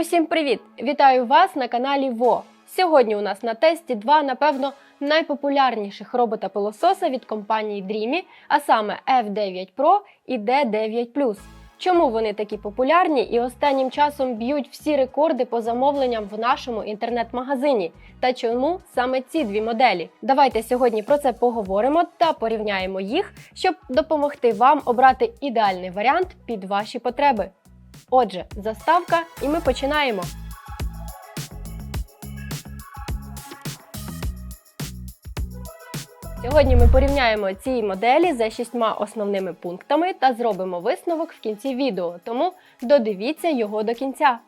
Усім привіт! Вітаю вас на каналі ВО. Сьогодні у нас на тесті два, напевно, найпопулярніших робота-пилососа від компанії Dreamy, а саме F9 Pro і D9 Чому вони такі популярні і останнім часом б'ють всі рекорди по замовленням в нашому інтернет-магазині? Та чому саме ці дві моделі? Давайте сьогодні про це поговоримо та порівняємо їх, щоб допомогти вам обрати ідеальний варіант під ваші потреби. Отже, заставка, і ми починаємо. Сьогодні ми порівняємо ці моделі за шістьма основними пунктами та зробимо висновок в кінці відео, тому додивіться його до кінця.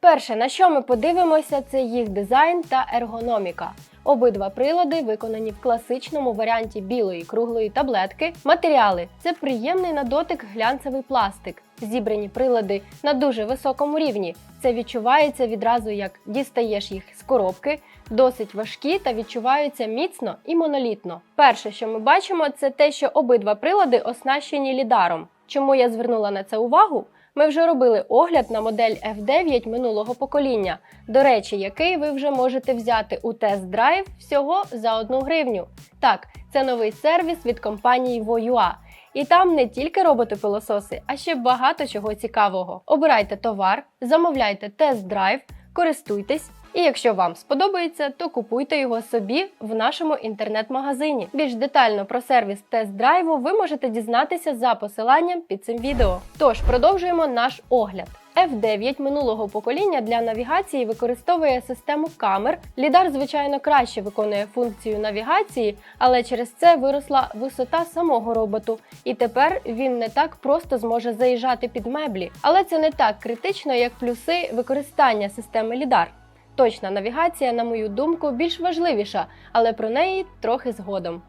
Перше, на що ми подивимося, це їх дизайн та ергономіка. Обидва прилади виконані в класичному варіанті білої круглої таблетки. Матеріали це приємний на дотик глянцевий пластик. Зібрані прилади на дуже високому рівні. Це відчувається відразу, як дістаєш їх з коробки, досить важкі та відчуваються міцно і монолітно. Перше, що ми бачимо, це те, що обидва прилади оснащені лідаром. Чому я звернула на це увагу? Ми вже робили огляд на модель F9 минулого покоління, до речі, який ви вже можете взяти у тест-драйв всього за 1 гривню. Так, це новий сервіс від компанії Voyua. І там не тільки роботи-пилососи, а ще багато чого цікавого. Обирайте товар, замовляйте тест-драйв, користуйтесь. І якщо вам сподобається, то купуйте його собі в нашому інтернет-магазині. Більш детально про сервіс тест-драйву ви можете дізнатися за посиланням під цим відео. Тож продовжуємо наш огляд. F9 минулого покоління для навігації використовує систему камер. Лідар, звичайно, краще виконує функцію навігації, але через це виросла висота самого роботу, і тепер він не так просто зможе заїжджати під меблі. Але це не так критично, як плюси використання системи лідар. Точна навігація, на мою думку, більш важливіша, але про неї трохи згодом.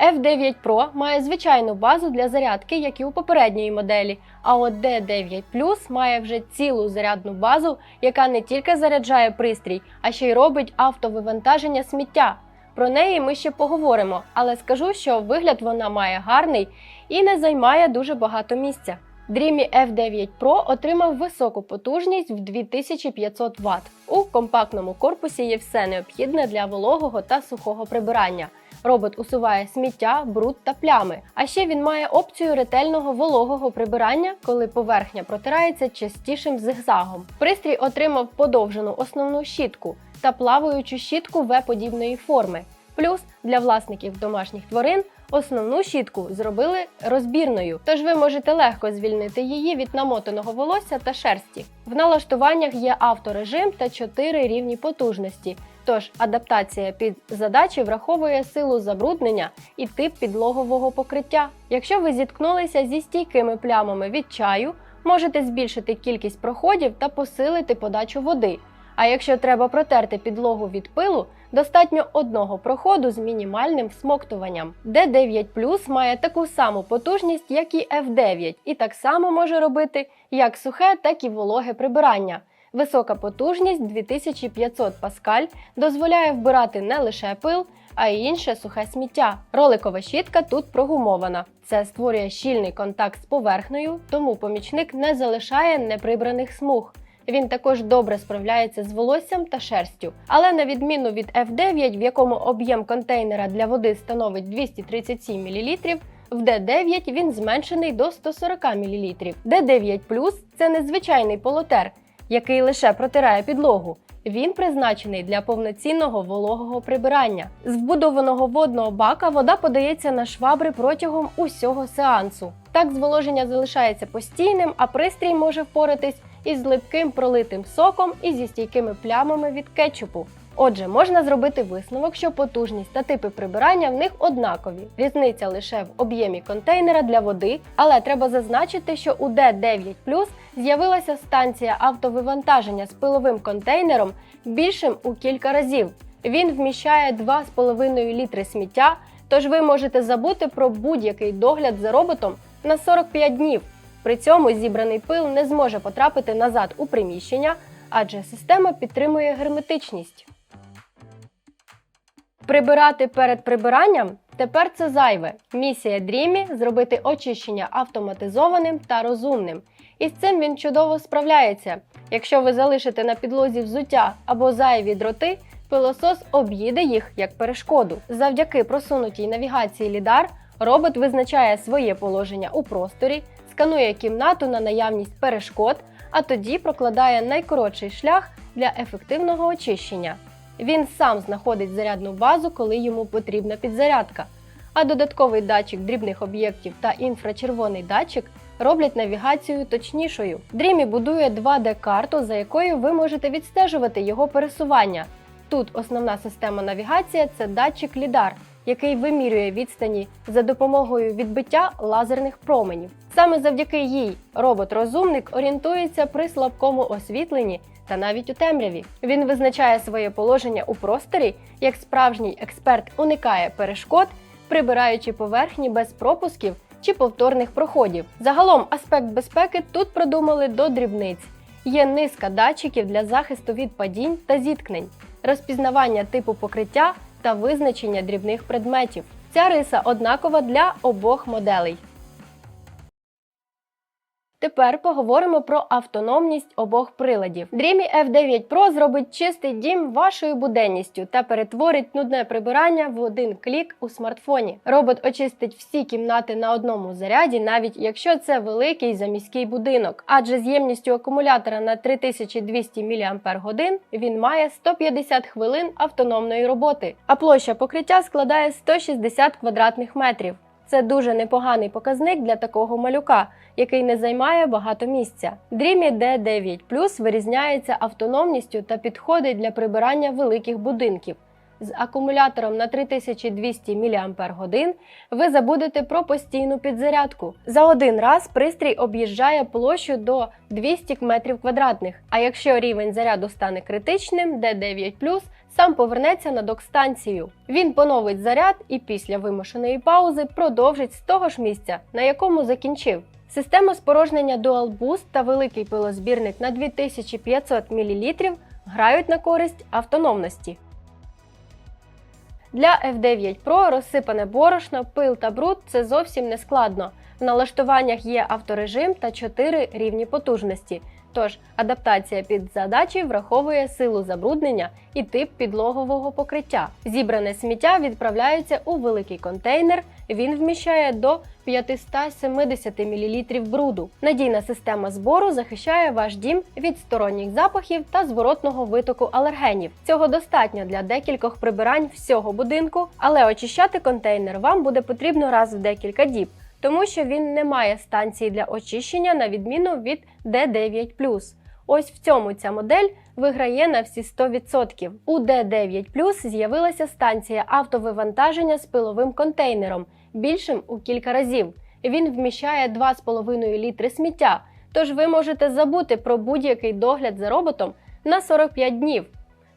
F9 Pro має звичайну базу для зарядки, як і у попередньої моделі. А от D9 Plus має вже цілу зарядну базу, яка не тільки заряджає пристрій, а ще й робить автовивантаження сміття. Про неї ми ще поговоримо, але скажу, що вигляд вона має гарний і не займає дуже багато місця. Dreamy F9 Pro отримав високу потужність в 2500 Вт. У компактному корпусі є все необхідне для вологого та сухого прибирання. Робот усуває сміття, бруд та плями. А ще він має опцію ретельного вологого прибирання, коли поверхня протирається частішим зигзагом. Пристрій отримав подовжену основну щітку та плаваючу щітку В-подібної форми. Плюс для власників домашніх тварин основну щітку зробили розбірною, тож ви можете легко звільнити її від намотаного волосся та шерсті. В налаштуваннях є авторежим та 4 рівні потужності. Тож адаптація під задачі враховує силу забруднення і тип підлогового покриття. Якщо ви зіткнулися зі стійкими плямами від чаю, можете збільшити кількість проходів та посилити подачу води. А якщо треба протерти підлогу від пилу, достатньо одного проходу з мінімальним всмоктуванням. D9 Plus має таку саму потужність, як і F9, і так само може робити як сухе, так і вологе прибирання. Висока потужність 2500 паскаль дозволяє вбирати не лише пил, а й інше сухе сміття. Роликова щітка тут прогумована. Це створює щільний контакт з поверхнею, тому помічник не залишає неприбраних смуг. Він також добре справляється з волоссям та шерстю. Але на відміну від F9, в якому об'єм контейнера для води становить 237 мл, в D9 він зменшений до 140 мл. D9 Plus – це незвичайний полотер, який лише протирає підлогу. Він призначений для повноцінного вологого прибирання. З вбудованого водного бака вода подається на швабри протягом усього сеансу. Так зволоження залишається постійним, а пристрій може впоратись із липким пролитим соком і зі стійкими плямами від кетчупу. Отже, можна зробити висновок, що потужність та типи прибирання в них однакові. Різниця лише в об'ємі контейнера для води, але треба зазначити, що у D9 з'явилася станція автовивантаження з пиловим контейнером більшим у кілька разів. Він вміщає 2,5 літри сміття, тож ви можете забути про будь-який догляд за роботом на 45 днів. При цьому зібраний пил не зможе потрапити назад у приміщення, адже система підтримує герметичність. Прибирати перед прибиранням Тепер це зайве. Місія Дрімі зробити очищення автоматизованим та розумним. І з цим він чудово справляється. Якщо ви залишите на підлозі взуття або зайві дроти, пилосос об'їде їх як перешкоду. Завдяки просунутій навігації лідар робот визначає своє положення у просторі, сканує кімнату на наявність перешкод, а тоді прокладає найкоротший шлях для ефективного очищення. Він сам знаходить зарядну базу, коли йому потрібна підзарядка. А додатковий датчик дрібних об'єктів та інфрачервоний датчик роблять навігацію точнішою. Дрімі будує 2D-карту, за якою ви можете відстежувати його пересування. Тут основна система навігація це датчик лідар, який вимірює відстані за допомогою відбиття лазерних променів. Саме завдяки їй робот-розумник орієнтується при слабкому освітленні та навіть у темряві. Він визначає своє положення у просторі, як справжній експерт уникає перешкод, прибираючи поверхні без пропусків чи повторних проходів. Загалом аспект безпеки тут продумали до дрібниць. Є низка датчиків для захисту від падінь та зіткнень, розпізнавання типу покриття та визначення дрібних предметів. Ця риса однакова для обох моделей. Тепер поговоримо про автономність обох приладів. Dreamy F9 Pro зробить чистий дім вашою буденністю та перетворить нудне прибирання в один клік у смартфоні. Робот очистить всі кімнати на одному заряді, навіть якщо це великий заміський будинок, адже з ємністю акумулятора на 3200 мАч він має 150 хвилин автономної роботи, а площа покриття складає 160 квадратних метрів. Це дуже непоганий показник для такого малюка, який не займає багато місця. Dreamy D9 Plus вирізняється автономністю та підходить для прибирання великих будинків. З акумулятором на 3200 мАч ви забудете про постійну підзарядку. За один раз пристрій об'їжджає площу до 200 метрів квадратних. А якщо рівень заряду стане критичним, D9 Plus сам повернеться на док-станцію. Він поновить заряд і після вимушеної паузи продовжить з того ж місця, на якому закінчив. Система спорожнення Dual Boost та великий пилозбірник на 2500 мл грають на користь автономності. Для F9 Pro розсипане борошно, пил та бруд це зовсім не складно. В налаштуваннях є авторежим та 4 рівні потужності. Тож адаптація під задачі враховує силу забруднення і тип підлогового покриття. Зібране сміття відправляється у великий контейнер. Він вміщає до 570 мл бруду. Надійна система збору захищає ваш дім від сторонніх запахів та зворотного витоку алергенів. Цього достатньо для декількох прибирань всього будинку, але очищати контейнер вам буде потрібно раз в декілька діб тому що він не має станції для очищення на відміну від D9 Ось в цьому ця модель виграє на всі 100%. У D9 з'явилася станція автовивантаження з пиловим контейнером, більшим у кілька разів. Він вміщає 2,5 літри сміття, тож ви можете забути про будь-який догляд за роботом на 45 днів.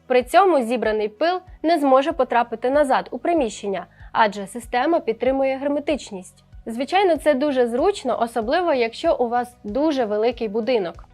При цьому зібраний пил не зможе потрапити назад у приміщення, адже система підтримує герметичність. Звичайно, це дуже зручно, особливо якщо у вас дуже великий будинок.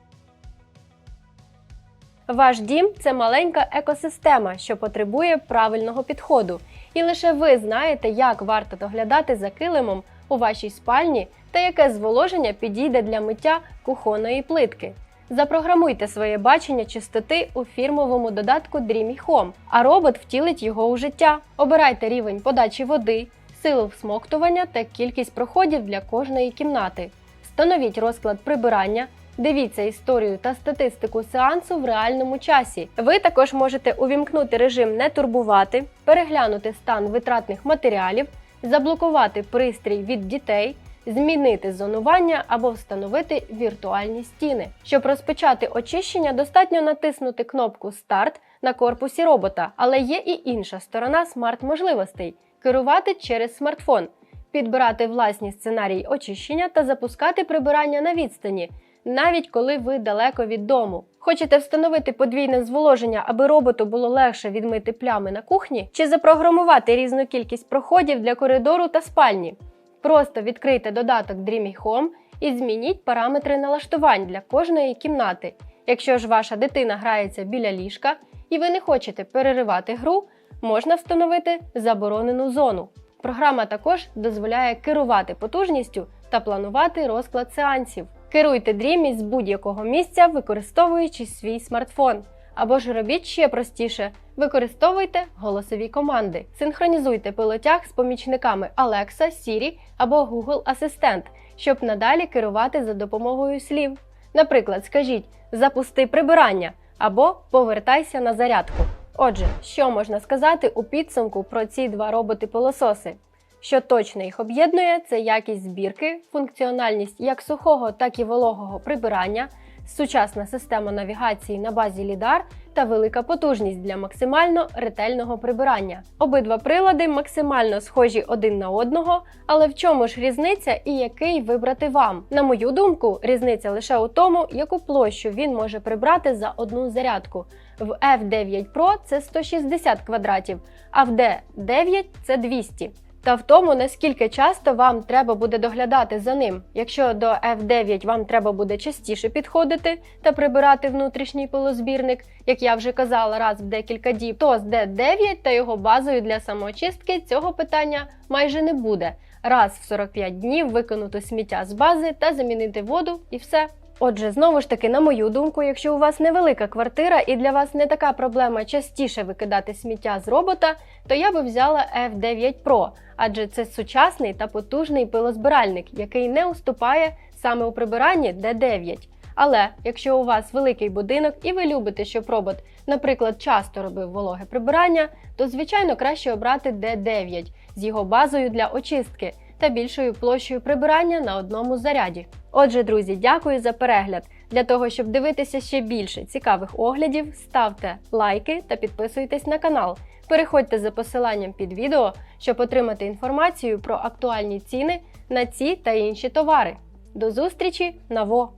Ваш дім це маленька екосистема, що потребує правильного підходу. І лише ви знаєте, як варто доглядати за килимом у вашій спальні та яке зволоження підійде для миття кухонної плитки. Запрограмуйте своє бачення чистоти у фірмовому додатку Dreamy Home, а робот втілить його у життя. Обирайте рівень подачі води, силу всмоктування та кількість проходів для кожної кімнати. Встановіть розклад прибирання, дивіться історію та статистику сеансу в реальному часі. Ви також можете увімкнути режим не турбувати, переглянути стан витратних матеріалів, заблокувати пристрій від дітей. Змінити зонування або встановити віртуальні стіни. Щоб розпочати очищення, достатньо натиснути кнопку Старт на корпусі робота, але є і інша сторона смарт-можливостей керувати через смартфон, підбирати власні сценарії очищення та запускати прибирання на відстані, навіть коли ви далеко від дому. Хочете встановити подвійне зволоження, аби роботу було легше відмити плями на кухні, чи запрограмувати різну кількість проходів для коридору та спальні. Просто відкрийте додаток Dreamy Home і змініть параметри налаштувань для кожної кімнати. Якщо ж ваша дитина грається біля ліжка і ви не хочете переривати гру, можна встановити заборонену зону. Програма також дозволяє керувати потужністю та планувати розклад сеансів. Керуйте Dreamy з будь-якого місця, використовуючи свій смартфон. Або ж робіть ще простіше: використовуйте голосові команди, синхронізуйте пилотяг з помічниками Alexa, Siri або Google Асистент, щоб надалі керувати за допомогою слів. Наприклад, скажіть запусти прибирання або повертайся на зарядку. Отже, що можна сказати у підсумку про ці два роботи-пилососи? Що точно їх об'єднує, це якість збірки, функціональність як сухого, так і вологого прибирання, сучасна система навігації на базі лідар та велика потужність для максимально ретельного прибирання. Обидва прилади максимально схожі один на одного, але в чому ж різниця і який вибрати вам? На мою думку, різниця лише у тому, яку площу він може прибрати за одну зарядку. В F9 Pro це 160 квадратів, а в D9 це 200 та в тому, наскільки часто вам треба буде доглядати за ним. Якщо до F9 вам треба буде частіше підходити та прибирати внутрішній пилозбірник, як я вже казала, раз в декілька діб, то з D9 та його базою для самоочистки цього питання майже не буде. Раз в 45 днів викинути сміття з бази та замінити воду і все. Отже, знову ж таки, на мою думку, якщо у вас невелика квартира і для вас не така проблема частіше викидати сміття з робота, то я би взяла F9 Pro, адже це сучасний та потужний пилозбиральник, який не уступає саме у прибиранні D9. Але якщо у вас великий будинок і ви любите, щоб робот, наприклад, часто робив вологе прибирання, то звичайно краще обрати D9 з його базою для очистки та більшою площею прибирання на одному заряді. Отже, друзі, дякую за перегляд. Для того, щоб дивитися ще більше цікавих оглядів, ставте лайки та підписуйтесь на канал. Переходьте за посиланням під відео, щоб отримати інформацію про актуальні ціни на ці та інші товари. До зустрічі на ВО!